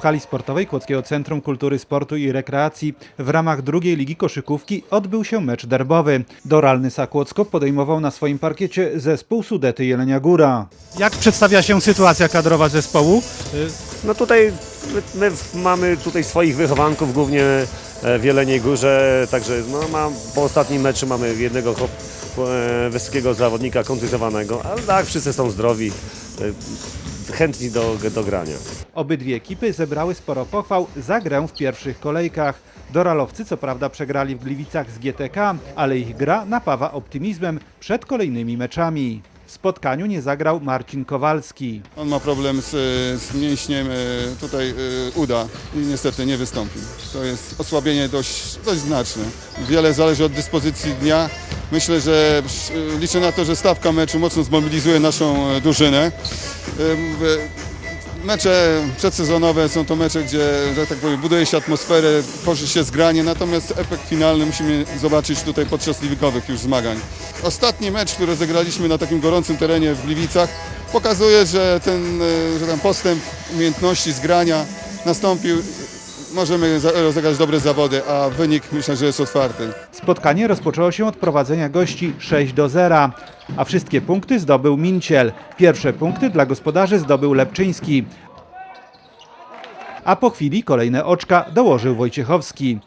W hali sportowej Kłodzkiego Centrum Kultury, Sportu i Rekreacji w ramach drugiej ligi koszykówki odbył się mecz derbowy. Doralny Sakłodzko podejmował na swoim parkiecie zespół Sudety Jelenia Góra. Jak przedstawia się sytuacja kadrowa zespołu? No tutaj my, my mamy tutaj swoich wychowanków, głównie e, w Jeleniej Górze, także no, mam, po ostatnim meczu mamy jednego chłop, e, wysokiego zawodnika kontuzjowanego, ale tak, wszyscy są zdrowi, e, chętni do, do grania. Obydwie ekipy zebrały sporo pochwał za grę w pierwszych kolejkach. Doralowcy co prawda przegrali w Gliwicach z GTK, ale ich gra napawa optymizmem przed kolejnymi meczami. W spotkaniu nie zagrał Marcin Kowalski. On ma problem z, z mięśniem e, tutaj e, uda i niestety nie wystąpił. To jest osłabienie dość, dość znaczne. Wiele zależy od dyspozycji dnia. Myślę, że e, liczę na to, że stawka meczu mocno zmobilizuje naszą e, drużynę. Mecze przedsezonowe są to mecze, gdzie, że tak powiem, buduje się atmosferę, tworzy się zgranie, natomiast efekt finalny musimy zobaczyć tutaj podczas ligowych już zmagań. Ostatni mecz, który rozegraliśmy na takim gorącym terenie w Gliwicach, pokazuje, że ten, e, że ten postęp umiejętności zgrania nastąpił. Możemy rozegrać dobre zawody, a wynik myślę, że jest otwarty. Spotkanie rozpoczęło się od prowadzenia gości 6 do 0, a wszystkie punkty zdobył Minciel. Pierwsze punkty dla gospodarzy zdobył Lepczyński. A po chwili kolejne oczka dołożył Wojciechowski.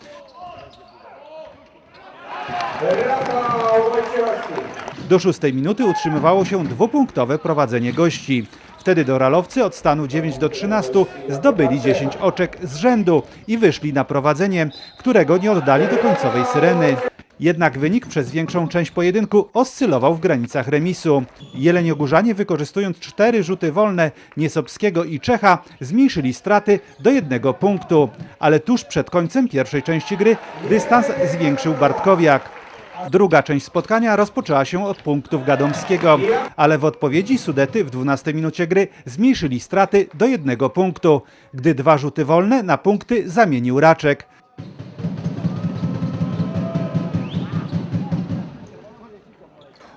Do szóstej minuty utrzymywało się dwupunktowe prowadzenie gości. Wtedy doralowcy od stanu 9 do 13 zdobyli 10 oczek z rzędu i wyszli na prowadzenie, którego nie oddali do końcowej syreny. Jednak wynik przez większą część pojedynku oscylował w granicach remisu. Jeleniogórzanie wykorzystując cztery rzuty wolne Niesopskiego i Czecha zmniejszyli straty do jednego punktu. Ale tuż przed końcem pierwszej części gry dystans zwiększył Bartkowiak. Druga część spotkania rozpoczęła się od punktów Gadomskiego, ale w odpowiedzi Sudety w 12 minucie gry zmniejszyli straty do jednego punktu, gdy dwa rzuty wolne na punkty zamienił Raczek.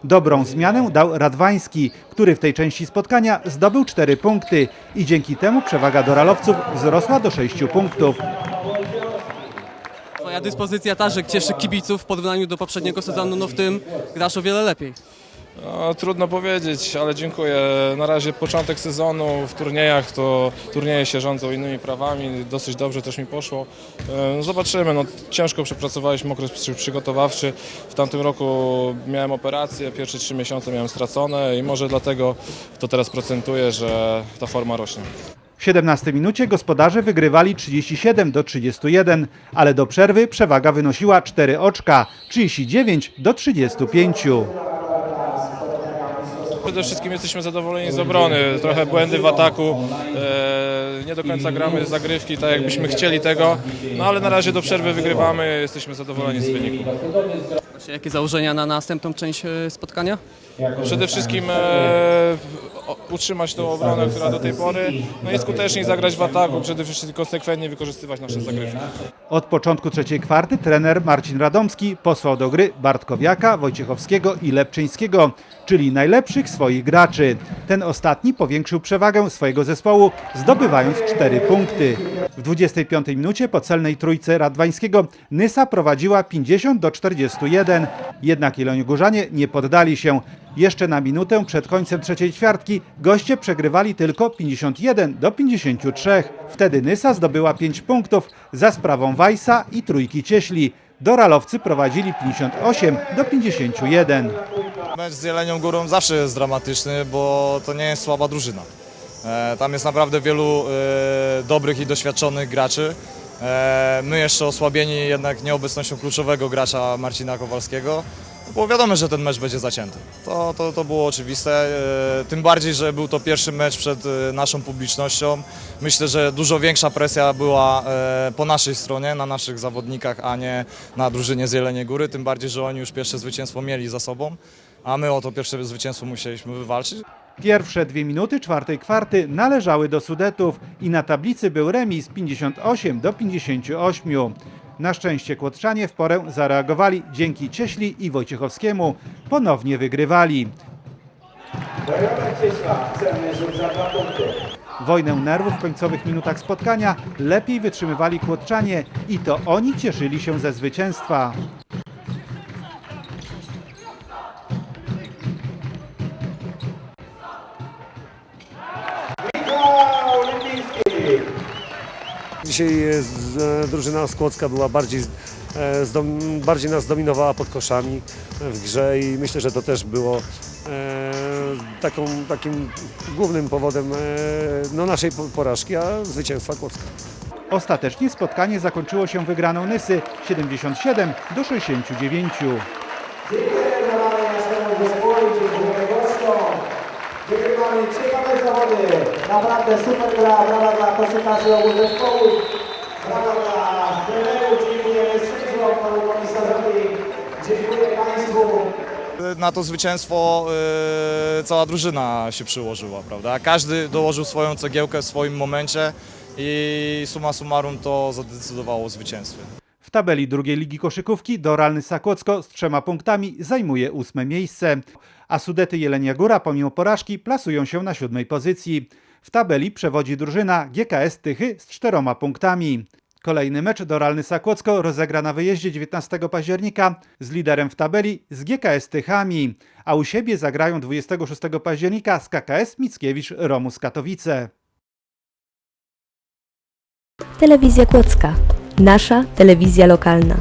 Dobrą zmianę dał Radwański, który w tej części spotkania zdobył 4 punkty i dzięki temu przewaga doralowców wzrosła do 6 punktów. Twoja dyspozycja ta, że cieszy kibiców w porównaniu do poprzedniego sezonu, no w tym grasz o wiele lepiej. No, trudno powiedzieć, ale dziękuję. Na razie początek sezonu w turniejach, to turnieje się rządzą innymi prawami, dosyć dobrze też mi poszło. E, Zobaczymy, no, ciężko przepracowaliśmy okres przy- przygotowawczy. W tamtym roku miałem operację, pierwsze trzy miesiące miałem stracone i może dlatego to teraz procentuje, że ta forma rośnie. W 17 minucie gospodarze wygrywali 37 do 31, ale do przerwy przewaga wynosiła 4 oczka 39 do 35. Przede wszystkim jesteśmy zadowoleni z obrony. Trochę błędy w ataku. E, nie do końca gramy zagrywki tak jakbyśmy chcieli tego. No ale na razie do przerwy wygrywamy. Jesteśmy zadowoleni z wyniku. Właśnie Jakie założenia na następną część e, spotkania? Przede wszystkim e, utrzymać tą obronę, która do tej pory, no i skuteczniej zagrać w ataku, przede wszystkim konsekwentnie wykorzystywać nasze zagrywki. Od początku trzeciej kwarty trener Marcin Radomski posłał do gry Bartkowiaka, Wojciechowskiego i Lepczyńskiego, czyli najlepszych swoich graczy. Ten ostatni powiększył przewagę swojego zespołu, zdobywając 4 punkty. W 25 minucie po celnej trójce Radwańskiego Nysa prowadziła 50 do 41, jednak Jeleniogórzanie nie poddali się. Jeszcze na minutę przed końcem trzeciej ćwiartki goście przegrywali tylko 51 do 53. Wtedy Nysa zdobyła 5 punktów za sprawą Wajsa i trójki Cieśli. Doralowcy prowadzili 58 do 51. Mecz z Jelenią Górą zawsze jest dramatyczny, bo to nie jest słaba drużyna. E, Tam jest naprawdę wielu e, dobrych i doświadczonych graczy. E, My jeszcze osłabieni jednak nieobecnością kluczowego gracza Marcina Kowalskiego. Było wiadomo, że ten mecz będzie zacięty. To, to, to było oczywiste. E, Tym bardziej, że był to pierwszy mecz przed e, naszą publicznością. Myślę, że dużo większa presja była e, po naszej stronie, na naszych zawodnikach, a nie na drużynie z Jeleniej Góry. Tym bardziej, że oni już pierwsze zwycięstwo mieli za sobą, a my o to pierwsze zwycięstwo musieliśmy wywalczyć. Pierwsze dwie minuty czwartej kwarty należały do Sudetów i na tablicy był remis 58 do 58. Na szczęście Kłotrzanie w porę zareagowali dzięki Cieśli i Wojciechowskiemu. Ponownie wygrywali. Wojnę nerwów w końcowych minutach spotkania lepiej wytrzymywali kłodczanie i to oni cieszyli się ze zwycięstwa. Dzisiaj e, z, e, drużyna Skłocka była bardziej, e, bardziej nas dominowała pod koszami w grze i myślę, że to też było taką, takim głównym powodem no, naszej po- porażki, a zwycięstwa Kłodzka. Ostatecznie spotkanie zakończyło się wygraną Nysy 77 do 69. Wygrywamy ciekawe zawody. Naprawdę super gra, brawa dla koszykarzy obu zespołów. Brawa dla trenerów, dziękujemy sędziom, panu komisarzowi. Dziękuję Państwu. Na to zwycięstwo e, cała drużyna się przyłożyła, prawda? Każdy dołożył swoją cegiełkę w swoim momencie i summa summarum to zadecydowało o zwycięstwie. Tabeli drugiej ligi koszykówki Doralny Sakłocko z trzema punktami zajmuje ósme miejsce, a Sudety Jelenia Góra pomimo porażki plasują się na siódmej pozycji. W tabeli przewodzi drużyna GKS Tychy z czteroma punktami. Kolejny mecz Doralny Sakłocko rozegra na wyjeździe 19 października z liderem w tabeli z GKS Tychami, a u siebie zagrają 26 października z KKS Mickiewicz Romus Katowice. Telewizja Kłodzka. Nasza telewizja lokalna.